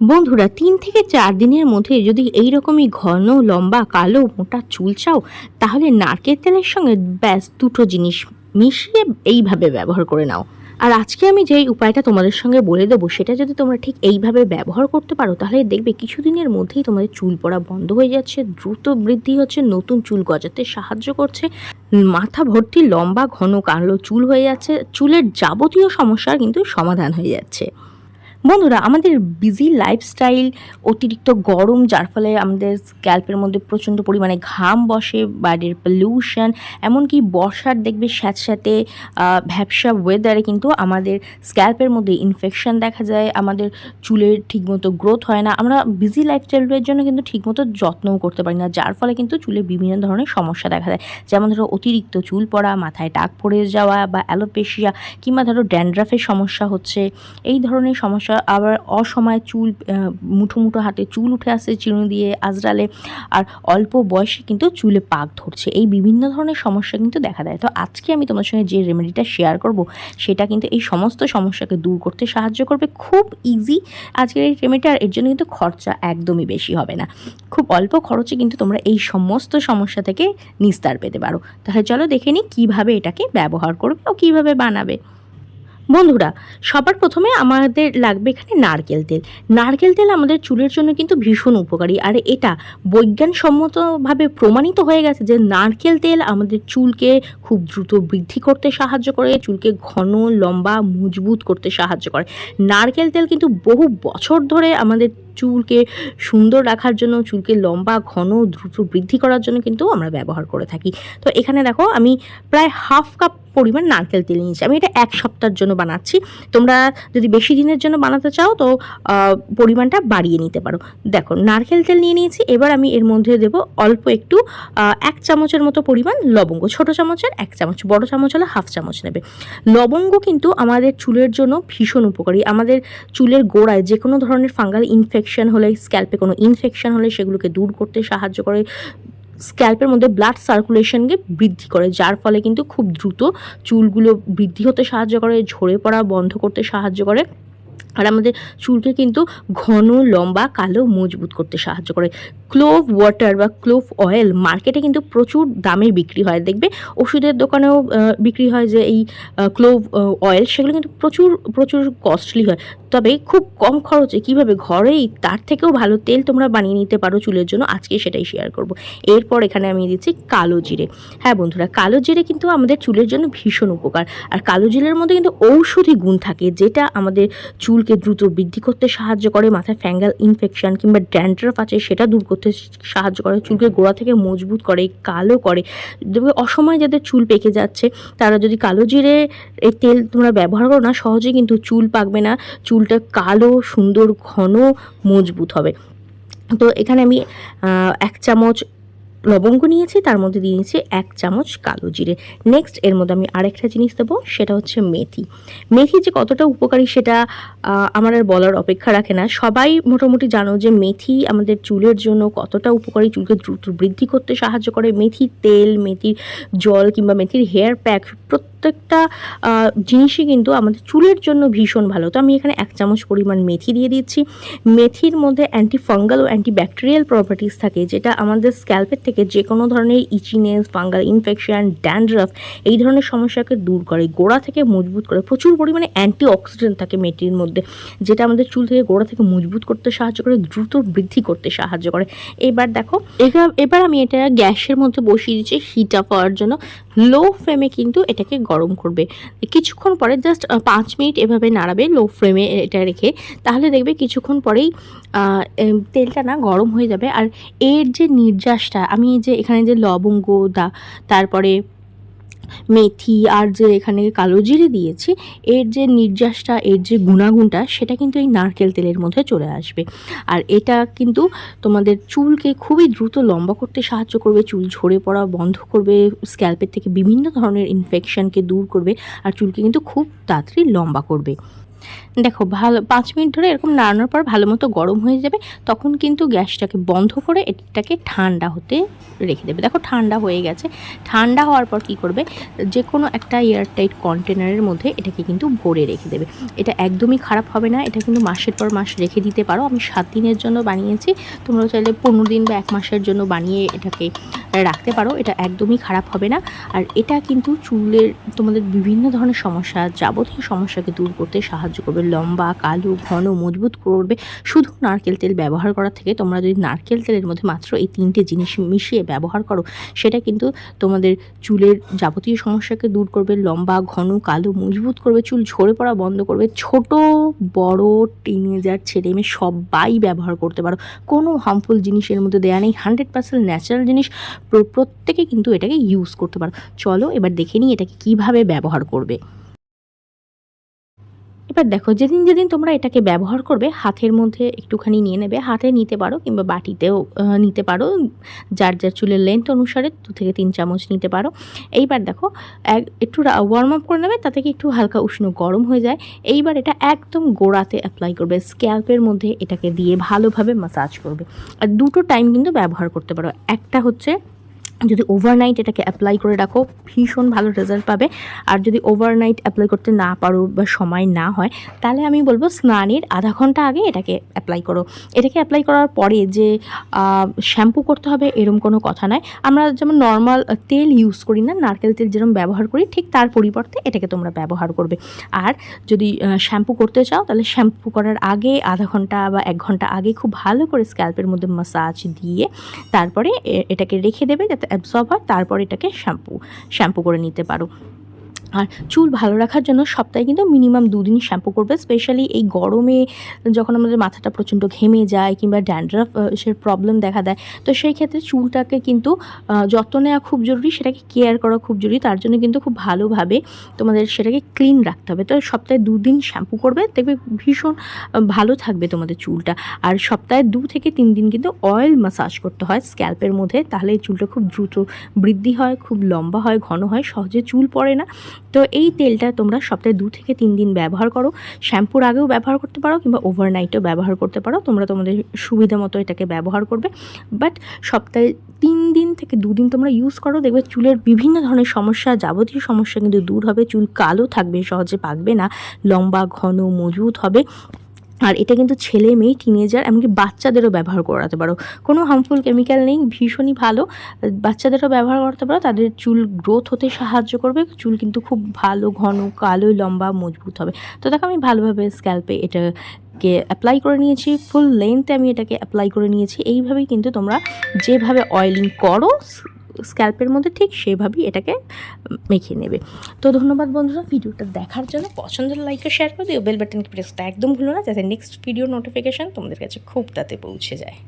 বন্ধুরা, তিন থেকে চার দিনের মধ্যে যদি এই রকমই ঘন, লম্বা, কালো, মোটা চুল চাও, তাহলে নারকেল তেলের সঙ্গে ব্যাস দুটো জিনিস মিশিয়ে এইভাবে ব্যবহার করে নাও। আর আজকে আমি যেই উপায়টা তোমাদের সঙ্গে বলে দেবো, সেটা যদি তোমরা ঠিক এইভাবে ব্যবহার করতে পারো, তাহলে দেখবে কিছুদিনের মধ্যেই তোমাদের চুল পড়া বন্ধ হয়ে যাচ্ছে, দ্রুত বৃদ্ধি হচ্ছে, নতুন চুল গজাতে সাহায্য করছে, মাথা ভর্তি লম্বা, ঘন, কালো চুল হয়ে যাচ্ছে, চুলের যাবতীয় সমস্যার কিন্তু সমাধান হয়ে যাচ্ছে। বন্ধুরা, আমাদের বিজি লাইফস্টাইল অতিরিক্ত গরম, যার ফলে আমাদের স্ক্যাল্পের মধ্যে প্রচণ্ড পরিমাণে ঘাম বসে বাইরের পলিউশন এমনকি বর্ষার দেখবে স্যাঁতস্যাঁতে ভ্যাবসা ওয়েদারে কিন্তু আমাদের স্ক্যাল্পের মধ্যে ইনফেকশন দেখা যায়, আমাদের চুলের ঠিকমতো গ্রোথ হয় না। আমরা বিজি লাইফস্টাইলের জন্য কিন্তু ঠিকমতো যত্নও করতে পারি না, যার ফলে কিন্তু চুলে বিভিন্ন ধরনের সমস্যা দেখা যায় যেমন ধরো, অতিরিক্ত চুল পড়া, মাথায় টাক পড়ে যাওয়া বা অ্যালোপেশিয়া কিংবা ধরো ড্যান্ড্রাফের সমস্যা হচ্ছে, এই ধরনের সমস্যা আবার অসময়ে চুল মুঠো মুঠো হাতে চুল উঠে আসছে চিরুনি দিয়ে আজরালে। আর অল্প বয়সে কিন্তু চুলে পাক ধরছে। এই বিভিন্ন ধরনের সমস্যা কিন্তু দেখা দেয়। তো আজকে আমি তোমার সঙ্গে যে রেমেডিটা শেয়ার করব, সেটা কিন্তু এই সমস্ত সমস্যাকে দূর করতে সাহায্য করবে। খুব ইজি আজকের এই রেমেডিটা এর জন্য কিন্তু খরচা একদমই বেশি হবে না। খুব অল্প খরচে কিন্তু তোমরা এই সমস্ত সমস্যা থেকে নিস্তার পেতে পারো। তাহলে চলো দেখে নিই কীভাবে এটাকে ব্যবহার করবে ও কীভাবে বানাবে। বন্ধুরা, সবার প্রথমে আমাদের লাগবে এখানে নারকেল তেল। নারকেল তেল আমাদের চুলের জন্য কিন্তু ভীষণ উপকারী। আর এটা বৈজ্ঞানসম্মতভাবে প্রমাণিত হয়ে গেছে যে নারকেল তেল আমাদের চুলকে খুব দ্রুত বৃদ্ধি করতে সাহায্য করে, চুলকে ঘন, লম্বা, মজবুত করতে সাহায্য করে। নারকেল তেল কিন্তু বহু বছর ধরে আমাদের চুলকে সুন্দর রাখার জন্য, চুলকে লম্বা, ঘন, দ্রুত বৃদ্ধি করার জন্য কিন্তু আমরা ব্যবহার করে থাকি। তো এখানে দেখো, আমি প্রায় হাফ কাপ পরিমাণ নারকেল তেল নিয়েছি আমি এটা এক সপ্তাহের জন্য বানাচ্ছি। তোমরা যদি বেশি দিনের জন্য বানাতে চাও তো পরিমাণটা বাড়িয়ে নিতে পারো। দেখো, নারকেল তেল নিয়ে নিয়েছি, এবার আমি এর মধ্যে দেব অল্প একটু এক চামচের মতো পরিমাণ লবঙ্গ। ছোট চামচের এক চামচ, বড় চামচ হলে হাফ চামচ নেবে। লবঙ্গ কিন্তু আমাদের চুলের জন্য ভীষণ উপকারী। আমাদের চুলের গোড়ায় যে কোনো ধরনের ফাঙ্গাল ইনফেকশন হলে, স্ক্যাল্পে কোনো ইনফেকশন হলে সেগুলোকে দূর করতে সাহায্য করে। স্ক্যাল্পের মধ্যে ব্লাড সার্কুলেশনকে বৃদ্ধি করে, যার ফলে কিন্তু খুব দ্রুত চুলগুলো বৃদ্ধি হতে সাহায্য করে, ঝরে পড়া বন্ধ করতে সাহায্য করে। আর আমাদের চুলকে কিন্তু ঘন, লম্বা, কালো, মজবুত করতে সাহায্য করে। ক্লোভ ওয়াটার বা ক্লোভ অয়েল মার্কেটে কিন্তু প্রচুর দামে বিক্রি হয়। দেখবে ওষুধের দোকানেও বিক্রি হয় যে এই ক্লোভ অয়েল সেগুলো কিন্তু প্রচুর প্রচুর কস্টলি হয়। তবে খুব কম খরচে কীভাবে ঘরেই তার থেকেও ভালো তেল তোমরা বানিয়ে নিতে পারো চুলের জন্য, আজকে সেটাই শেয়ার করব। এরপর এখানে আমি দিচ্ছি কালো জিরে। হ্যাঁ বন্ধুরা, কালো জিরে কিন্তু আমাদের চুলের জন্য ভীষণ উপকার। আর কালো জিরের মধ্যে কিন্তু ঔষধি গুণ থাকে, যেটা আমাদের চুলকে দ্রুত বৃদ্ধি করতে সাহায্য করে, মাথায় ফ্যাঙ্গাল ইনফেকশন কিংবা ড্যান্ড্রাফ আছে, সেটা দূর করতে সাহায্য করে, চুলকে গোড়া থেকে মজবুত করে, কালো করে। অসময়ে যাদের চুল পেকে যাচ্ছে, তারা যদি কালো জিরে এই তেল তোমরা ব্যবহার করো না সহজে কিন্তু চুল পাকবে না, চুলটা কালো, সুন্দর, ঘন, মজবুত হবে। তো এখানে আমি এক চামচ লবঙ্গ নিয়েছি, তার মধ্যে দিয়ে নিয়েছি এক চামচ কালো জিরে। নেক্সট এর মধ্যে আমি আরেকটা জিনিস দেবো, সেটা হচ্ছে মেথি। মেথি যে কতটা উপকারী সেটা আমার আর বলার অপেক্ষা রাখে না। সবাই মোটামুটি জানো যে মেথি আমাদের চুলের জন্য কতটা উপকারী, চুলকে দ্রুত বৃদ্ধি করতে সাহায্য করে। মেথির তেল, মেথির জল কিংবা মেথির হেয়ার প্যাক প্রত্যেকটা জিনিসই কিন্তু আমাদের চুলের জন্য ভীষণ ভালো। তো আমি এখানে এক চামচ পরিমাণ মেথি দিয়ে দিচ্ছি। মেথির মধ্যে অ্যান্টি ফাঙ্গাল ও অ্যান্টি ব্যাকটেরিয়াল প্রপার্টিস থাকে, যেটা আমাদের স্ক্যাল্পের থেকে যে কোনো ধরনের ইচিনেস ফাঙ্গাল ইনফেকশন ড্যান্ড্রাফ এই ধরনের সমস্যাকে দূর করে, গোড়া থেকে মজবুত করে। প্রচুর পরিমাণে অ্যান্টি অক্সিডেন্ট থাকে মেথির মধ্যে, যেটা আমাদের চুল থেকে গোড়া থেকে মজবুত করতে সাহায্য করে, দ্রুত বৃদ্ধি করতে সাহায্য করে। এবার দেখো এবার আমি এটা গ্যাসের মধ্যে বসিয়ে দিচ্ছি হিট আপ হওয়ার জন্য। লো ফ্লেমে কিন্তু এটাকে গরম করবে। কিছুক্ষণ পরে জাস্ট পাঁচ মিনিট এভাবে নাড়াবে লো ফ্লেমে এটা রেখে। তাহলে দেখবে কিছুক্ষণ পরেই তেলটা না গরম হয়ে যাবে। আর এর যে নির্যাসটা, আমি যে এখানে যে লবঙ্গ দা, তারপরে মেথি আর যে এখানে কালো জিরে দিয়েছি, এর যে নির্যাসটা, এর যে গুণাগুণটা, সেটা কিন্তু এই নারকেল তেলের মধ্যে চলে আসবে। আর এটা কিন্তু তোমাদের চুলকে খুবই দ্রুত লম্বা করতে সাহায্য করবে, চুল ঝরে পড়া বন্ধ করবে, স্ক্যাল্পের থেকে বিভিন্ন ধরনের ইনফেকশনকে দূর করবে, আর চুলকে কিন্তু খুব তাড়াতাড়ি লম্বা করবে। দেখো, ভালো, পাঁচ মিনিট ধরে এরকম নাড়ানোর পর ভালো মতো গরম হয়ে যাবে, তখন কিন্তু গ্যাসটাকে বন্ধ করে এটাকে ঠান্ডা হতে রেখে দেবে। দেখো, ঠান্ডা হয়ে গেছে। ঠান্ডা হওয়ার পর কি করবে? যে কোনো একটা এয়ারটাইট কন্টেনারের মধ্যে এটাকে কিন্তু ভরে রেখে দেবে। এটা একদমই খারাপ হবে না, এটা কিন্তু মাসের পর মাস রেখে দিতে পারো। আমি সাত দিনের জন্য বানিয়েছি, তোমরা চাইলে পনেরো দিন বা এক মাসের জন্য বানিয়ে এটাকে রাখতে পারো, এটা একদমই খারাপ হবে না। আর এটা কিন্তু চুলের তোমাদের বিভিন্ন ধরনের সমস্যা, যাবতীয় সমস্যাকে দূর করতে সাহায্য করবে। লম্বা, কালো, ঘন, মজবুত করবে। শুধু নারকেল তেল ব্যবহার করার থেকে তোমরা যদি নারকেল তেলের মধ্যে মাত্র এই তিনটে জিনিস মিশিয়ে ব্যবহার করো, সেটা কিন্তু তোমাদের চুলের যাবতীয় সমস্যাকে দূর করবে। লম্বা, ঘন, কালো, মজবুত করবে। চুল ঝরে পড়া বন্ধ করবে। ছোট, বড় টিনেজার ছেলে মেয়ে সবাই ব্যবহার করতে পারো। কোনো হার্মফুল জিনিসের মধ্যে দেওয়া নেই। হান্ড্রেড পার্সেন্ট ন্যাচারাল জিনিস। প্রত্যেকে কিন্তু এটাকে ইউজ করতে পারো। চলো এবার দেখে নিই এটাকে কীভাবে ব্যবহার করবে। এবার দেখো, যেদিন যেদিন তোমরা এটাকে ব্যবহার করবে, হাতের মধ্যে একটুখানি নিয়ে নেবে। হাতে নিতে পারো কিংবা বাটিতেও নিতে পারো। যার যার চুলের লেন্থ অনুসারে দু থেকে তিন চামচ নিতে পারো। এইবার দেখো, এক, একটু ওয়ার্ম আপ করে নেবে, তাতে কি একটু হালকা উষ্ণ গরম হয়ে যায়। এইবার এটা একদম গোড়াতে অ্যাপ্লাই করবে। স্ক্যাল্পের মধ্যে এটাকে দিয়ে ভালোভাবে মাসাজ করবে। আর দুটো টাইম কিন্তু ব্যবহার করতে পারো। একটা হচ্ছে যদি ওভারনাইট এটাকে অ্যাপ্লাই করে রাখো, ভীষণ ভালো রেজাল্ট পাবে। আর যদি ওভারনাইট অ্যাপ্লাই করতে না পারো বা সময় না হয়, তাহলে আমি বলব স্নানের আধা ঘণ্টা আগে এটাকে অ্যাপ্লাই করো। এটাকে অ্যাপ্লাই করার পরে যে শ্যাম্পু করতে হবে এরম কোনো কথা নয়। আমরা যেমন নর্মাল তেল ইউজ করি না, নারকেল তেল যেরকম ব্যবহার করি, ঠিক তার পরিবর্তে এটাকে তোমরা ব্যবহার করবে। আর যদি শ্যাম্পু করতে চাও, তাহলে শ্যাম্পু করার আগে আধা ঘণ্টা বা এক ঘণ্টা আগে খুব ভালো করে স্ক্যাল্পের মধ্যে মাসাজ দিয়ে, তারপরে এটাকে রেখে দেবে যাতে অ্যাবসর্ব হয় তারপর এটাকে শ্যাম্পু শ্যাম্পু করে নিতে পারো। আর চুল ভালো রাখার জন্য সপ্তাহে কিন্তু মিনিমাম দুদিন শ্যাম্পু করবে, স্পেশালি এই গরমে যখন আমাদের মাথাটা প্রচণ্ড ঘেমে যায় কিংবা ড্যান্ড্রাফ সে প্রবলেম দেখা দেয়, তো সেই ক্ষেত্রে চুলটাকে কিন্তু যত্ন নেওয়া খুব জরুরি, সেটাকে কেয়ার করা খুব জরুরি, তার জন্য কিন্তু খুব ভালোভাবে তোমাদের সেটাকে ক্লিন রাখতে হবে। তো সপ্তাহে দুদিন শ্যাম্পু করবে, দেখবে ভীষণ ভালো থাকবে তোমাদের চুলটা। আর সপ্তাহে দু থেকে তিন দিন কিন্তু অয়েল মাসাজ করতে হয় স্ক্যাল্পের মধ্যে, তাহলে চুলটা খুব দ্রুত বৃদ্ধি হয়, খুব লম্বা হয়, ঘন হয়, সহজে চুল পড়ে না। তো এই তেলটা তোমরা সপ্তাহে দু থেকে তিন দিন ব্যবহার করো। শ্যাম্পুর আগেও ব্যবহার করতে পারো কিংবা ওভারনাইটও ব্যবহার করতে পারো। তোমরা তোমাদের সুবিধা মতো এটাকে ব্যবহার করবে। বাট সপ্তাহে তিন দিন থেকে দুদিন তোমরা ইউজ করো। দেখবে চুলের বিভিন্ন ধরনের সমস্যা, যাবতীয় সমস্যা কিন্তু দূর হবে। চুল কালো থাকবে, সহজে পাকবে না। লম্বা, ঘন, মজবুত হবে। আর এটা কিন্তু ছেলে মেয়ে টিনেজার এমনকি বাচ্চাদেরও ব্যবহার করাতে পারো। কোনো হার্মফুল কেমিক্যাল নেই, ভীষণই ভালো। বাচ্চাদেরও ব্যবহার করতে পারো, তাদের চুল গ্রোথ হতে সাহায্য করবে, চুল কিন্তু খুব ভালো, ঘন কালো লম্বা, মজবুত হবে। তো দেখো আমি ভালোভাবে স্ক্যাল্পে এটাকে অ্যাপ্লাই করে নিয়েছি ফুল লেন্থে আমি এটাকে অ্যাপ্লাই করে নিয়েছি। এইভাবেই কিন্তু তোমরা যেভাবে অয়েলিং করো স্ক্যাল্পের মধ্যে ঠিক সেভাবেই এটাকে মেখে নেবে। তো ধন্যবাদ বন্ধুরা ভিডিওটা দেখার জন্য। পছন্দের লাইক আর শেয়ার করে দিও। বেল বাটনকে প্রেসটা একদম ভুলো না, যাতে নেক্সট ভিডিও নোটিফিকেশান তোমাদের কাছে খুব তাতে পৌঁছে যায়।